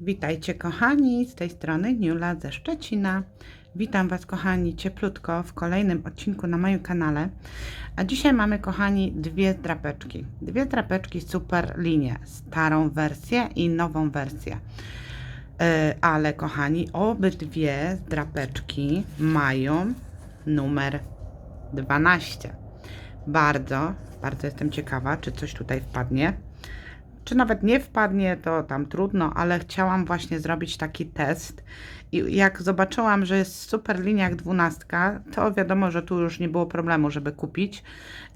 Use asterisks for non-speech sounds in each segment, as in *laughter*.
Witajcie kochani, z tej strony Niula ze Szczecina. Witam Was kochani cieplutko w kolejnym odcinku na moim kanale. A dzisiaj mamy kochani dwie drapeczki. Dwie drapeczki super linie, starą wersję i nową wersję. E, ale kochani, obydwie drapeczki mają numer 12. Bardzo, bardzo jestem ciekawa, czy coś tutaj wpadnie. Czy nawet nie wpadnie, to tam trudno, ale chciałam właśnie zrobić taki test. I jak zobaczyłam, że jest super liniach 12, to wiadomo, że tu już nie było problemu, żeby kupić.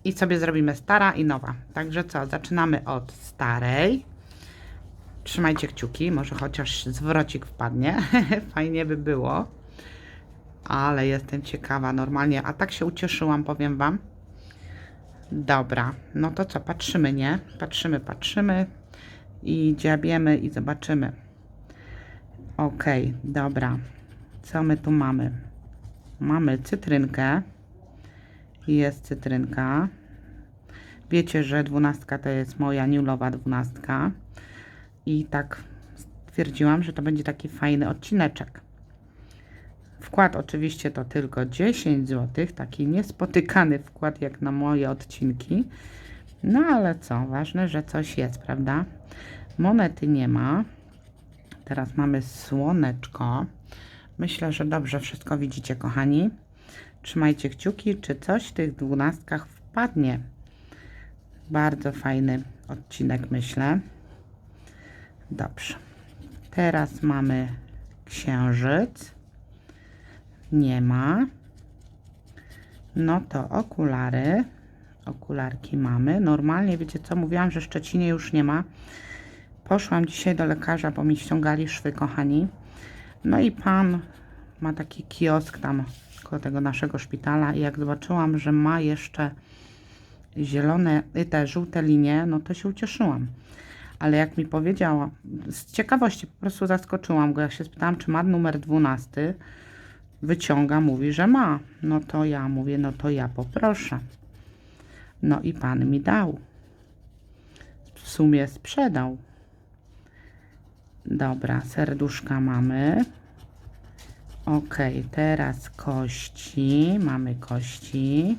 I sobie zrobimy stara i nowa. Także co, zaczynamy od starej. Trzymajcie kciuki, może chociaż zwrocik wpadnie. *laughs* Fajnie by było. Ale jestem ciekawa normalnie, a tak się ucieszyłam, powiem Wam. Dobra, no to co, patrzymy, nie? Patrzymy, patrzymy i dziabiemy i zobaczymy. Ok, dobra. Co my tu mamy? Mamy cytrynkę. Jest cytrynka. Wiecie, że dwunastka to jest moja niulowa dwunastka. I tak stwierdziłam, że to będzie taki fajny odcineczek. Wkład oczywiście to tylko 10 zł, taki niespotykany wkład jak na moje odcinki. No ale co, ważne, że coś jest, prawda? Monety nie ma. Teraz mamy słoneczko. Myślę, że dobrze wszystko widzicie, kochani. Trzymajcie kciuki, czy coś w tych dwunastkach wpadnie. Bardzo fajny odcinek, myślę. Dobrze. Teraz mamy księżyc. Nie ma. No to okulary. Okularki mamy. Normalnie, wiecie co, mówiłam, że Szczecinie już nie ma. Poszłam dzisiaj do lekarza, bo mi ściągali szwy, kochani. No i pan ma taki kiosk tam koło tego naszego szpitala i jak zobaczyłam, że ma jeszcze zielone, y, te żółte linie, no to się ucieszyłam. Ale jak mi powiedziała, z ciekawości po prostu zaskoczyłam go, jak się spytałam, czy ma numer 12, wyciąga, mówi, że ma. No to ja mówię, no to ja poproszę. No i pan mi dał. W sumie sprzedał. Dobra, serduszka mamy. Ok, teraz kości. Mamy kości.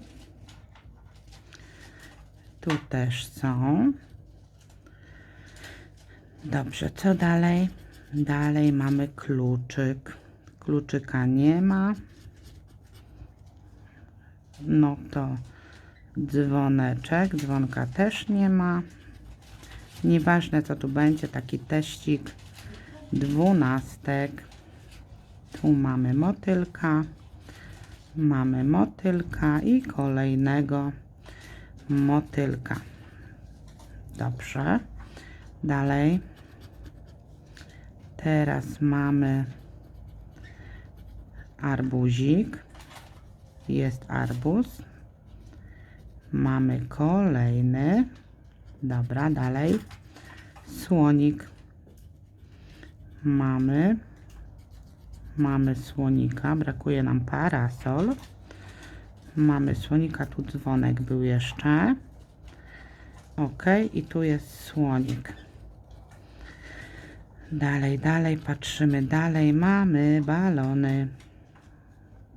Tu też są. Dobrze, co dalej? Dalej mamy kluczyk. Kluczyka nie ma. No to dzwoneczek. Dzwonka też nie ma. Nieważne co tu będzie, taki teścik dwunastek. Tu mamy motylka. Mamy motylka i kolejnego motylka. Dobrze. Dalej. Teraz mamy arbuzik. Jest arbuz. Mamy kolejny. Dobra, dalej. Słonik. Mamy. Mamy słonika. Brakuje nam parasol. Mamy słonika. Tu dzwonek był jeszcze. Ok. I tu jest słonik. Dalej, dalej. Patrzymy dalej. Mamy balony.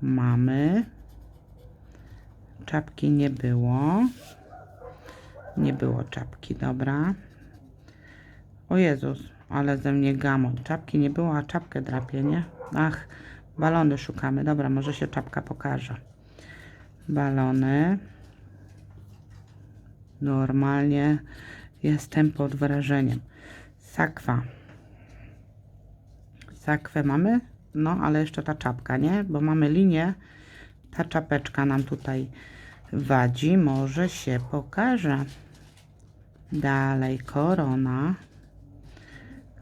Mamy. Czapki nie było. Nie było czapki, dobra. O Jezus, ale ze mnie gamon. Czapki nie było, a czapkę drapie, nie? Ach, balony szukamy. Dobra, może się czapka pokaże. Balony. Normalnie jestem pod wrażeniem. Sakwa. Sakwę mamy? No, ale jeszcze ta czapka, nie? Bo mamy linię. Ta czapeczka nam tutaj wadzi. Może się pokaże. Dalej korona.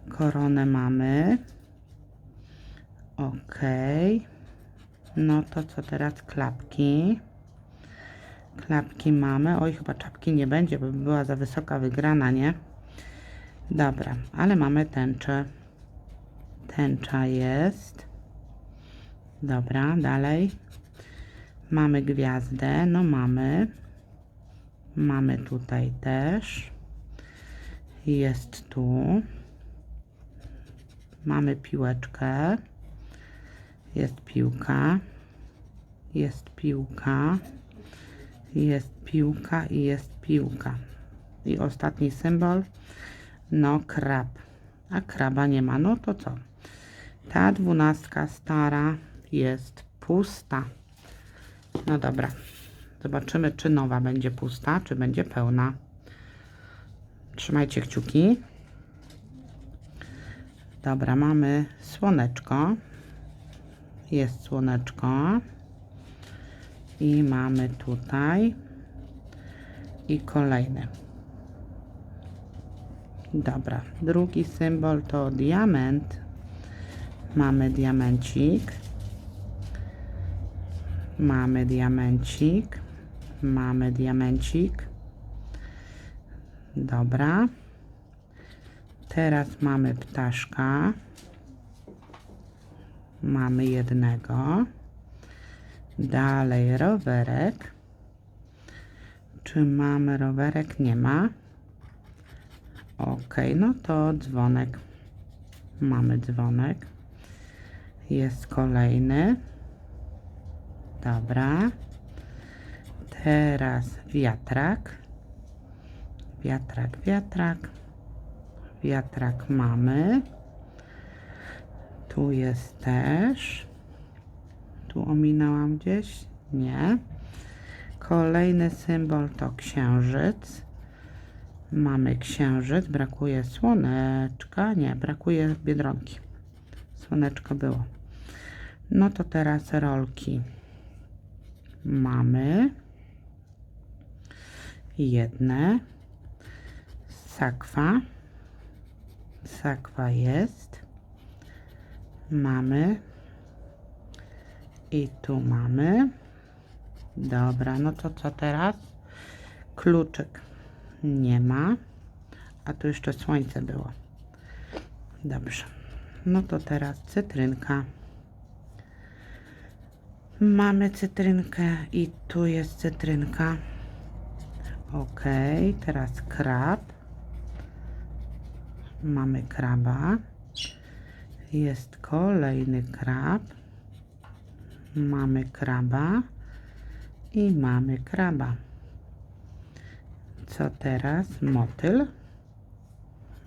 Koronę mamy. Ok. No to co teraz? Klapki. Klapki mamy. Oj, chyba czapki nie będzie, bo by była za wysoka wygrana, nie? Dobra, ale mamy tęczę. Tęcza jest. Dobra, dalej. Mamy gwiazdę. No mamy. Mamy tutaj też. Jest tu. Mamy piłeczkę. Jest piłka. Jest piłka. Jest piłka i jest piłka. I ostatni symbol. No krab. A kraba nie ma. No to co? Ta dwunastka stara jest pusta. No dobra. Zobaczymy, czy nowa będzie pusta, czy będzie pełna. Trzymajcie kciuki. Dobra, mamy słoneczko. Jest słoneczko. I mamy tutaj. I kolejny. Dobra, drugi symbol to diament. Mamy diamencik. Mamy diamencik. Mamy diamencik. Dobra. Teraz mamy ptaszka. Mamy jednego. Dalej rowerek. Czy mamy rowerek? Nie ma. Ok, no to dzwonek. Mamy dzwonek. Jest kolejny. Dobra. Teraz wiatrak. Wiatrak, wiatrak. Wiatrak mamy. Tu jest też. Tu ominęłam gdzieś? Nie. Kolejny symbol to księżyc. Mamy księżyc, brakuje słoneczka. Nie, brakuje biedronki. Słoneczko było. No to teraz rolki. Mamy jedne. Sakwa. Sakwa jest. Mamy. I tu mamy. Dobra, no to co teraz? Kluczyk nie ma. A tu jeszcze słońce było. Dobrze. No to teraz cytrynka. Mamy cytrynkę i tu jest cytrynka. Ok, teraz krab. Mamy kraba. Jest kolejny krab. Mamy kraba. I mamy kraba. Co teraz? Motyl.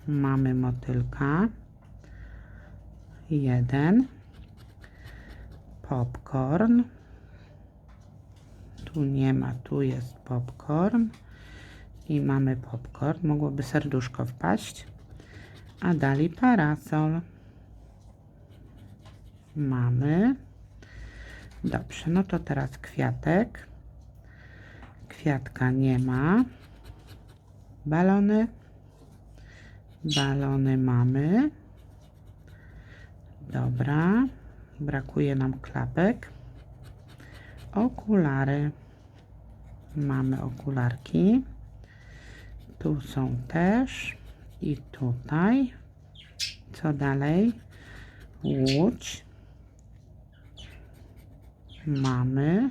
Mamy motylka. Jeden. Popcorn. Tu nie ma, tu jest popcorn. I mamy popcorn. Mogłoby serduszko wpaść. A dali parasol. Mamy. Dobrze, no to teraz kwiatek. Kwiatka nie ma. Balony. Balony mamy. Dobra. Brakuje nam klapek. Okulary. Mamy okularki. Tu są też. I tutaj. Co dalej? Łódź. Mamy.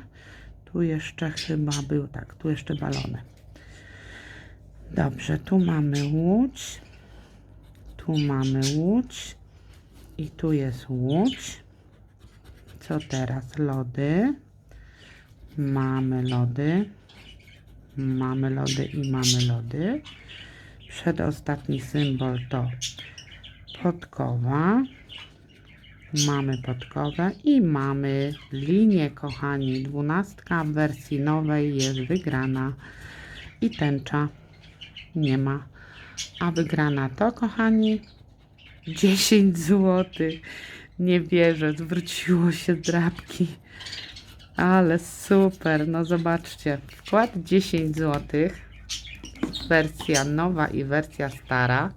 Tu jeszcze chyba był, tak, tu jeszcze balony. Dobrze, tu mamy łódź. Tu mamy łódź. I tu jest łódź. Co teraz? Lody. Mamy lody. Mamy lody i mamy lody. Przedostatni symbol to podkowa. Mamy podkowę i mamy linię, kochani. Dwunastka w wersji nowej jest wygrana i tęcza nie ma. A wygrana to, kochani, 10 zł. Nie wierzę, zwróciło się drapki. Ale super, no zobaczcie. Wkład 10 zł. Wersja nowa i wersja stara.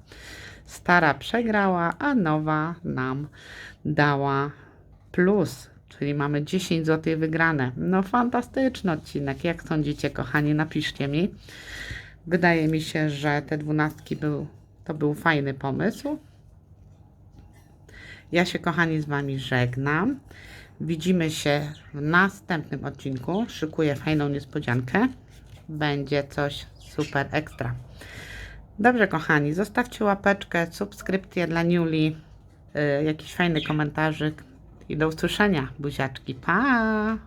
Stara przegrała, a nowa nam dała plus, czyli mamy 10 zł wygrane. No fantastyczny odcinek. Jak sądzicie, kochani, napiszcie mi. Wydaje mi się, że te dwunastki był, to był fajny pomysł. Ja się, kochani, z Wami żegnam. Widzimy się w następnym odcinku. Szykuję fajną niespodziankę. Będzie coś super ekstra. Dobrze, kochani, zostawcie łapeczkę, subskrypcję dla Niuli. y, jakiś fajny komentarzyk i do usłyszenia, buziaczki, pa!